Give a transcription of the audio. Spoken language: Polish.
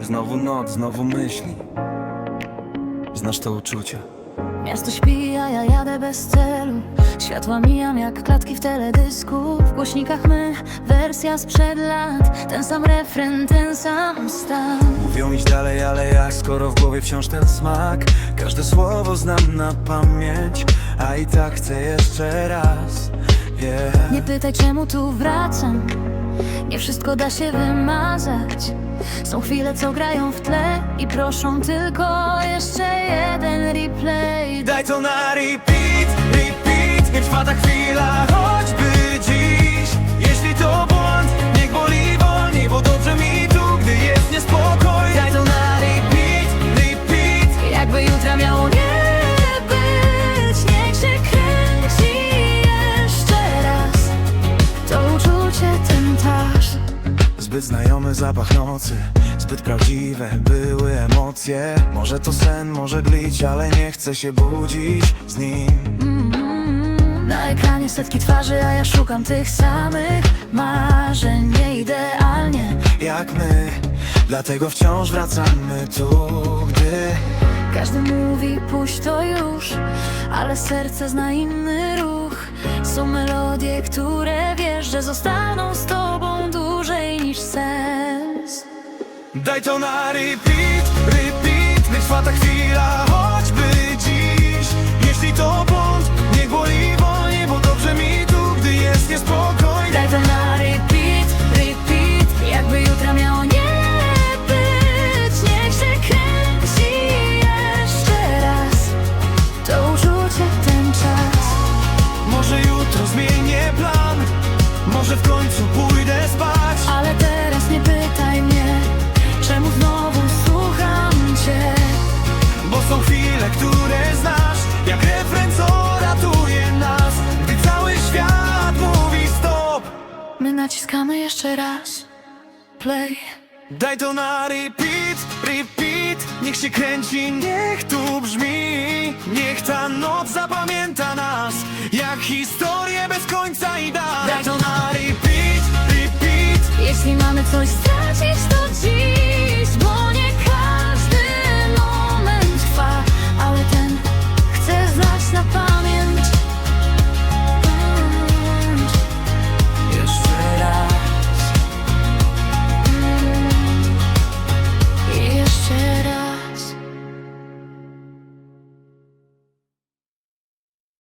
Znowu noc, znowu myśli. Znasz to uczucie. Miasto śpi, a ja jadę bez celu. Światła mijam jak klatki w teledysku. W głośnikach my, wersja sprzed lat. Ten sam refren, ten sam stan. Mówią iść dalej, ale jak skoro w głowie wciąż ten smak. Każde słowo znam na pamięć A i tak chcę jeszcze raz. Yeah. Nie pytaj czemu tu wracam Nie wszystko da się wymazać. Są chwile co grają w tle I proszą tylko jeszcze jeden replay. Daj to na repeat, repeat Niech trwa ta chwila, Zbyt znajomy zapach nocy. Zbyt prawdziwe były emocje. Może to sen, może glić, ale nie chcę się budzić z nim. Na ekranie setki twarzy, a ja szukam tych samych marzeń. Nie idealnie Jak my, dlatego wciąż wracamy tu Gdy Każdy mówi puść to już Ale serce zna inny ruch. Są melodie, które wiesz, że zostaną z tobą sens Daj to na repeat, repeat Niech trwa ta chwila, choćby dziś. Jeśli to błąd, niech boli wolniej Bo dobrze mi tu, gdy jest niespokój Daj to na repeat, repeat Jakby jutra miało nie być. Niech się kręci jeszcze raz. To uczucie, ten czas. Może jutro zmienię plan Może w końcu pójdę jeszcze raz. Play. Daj to na repeat, repeat. Niech się kręci, niech tu brzmi. Niech ta noc zapamięta nas Jak historia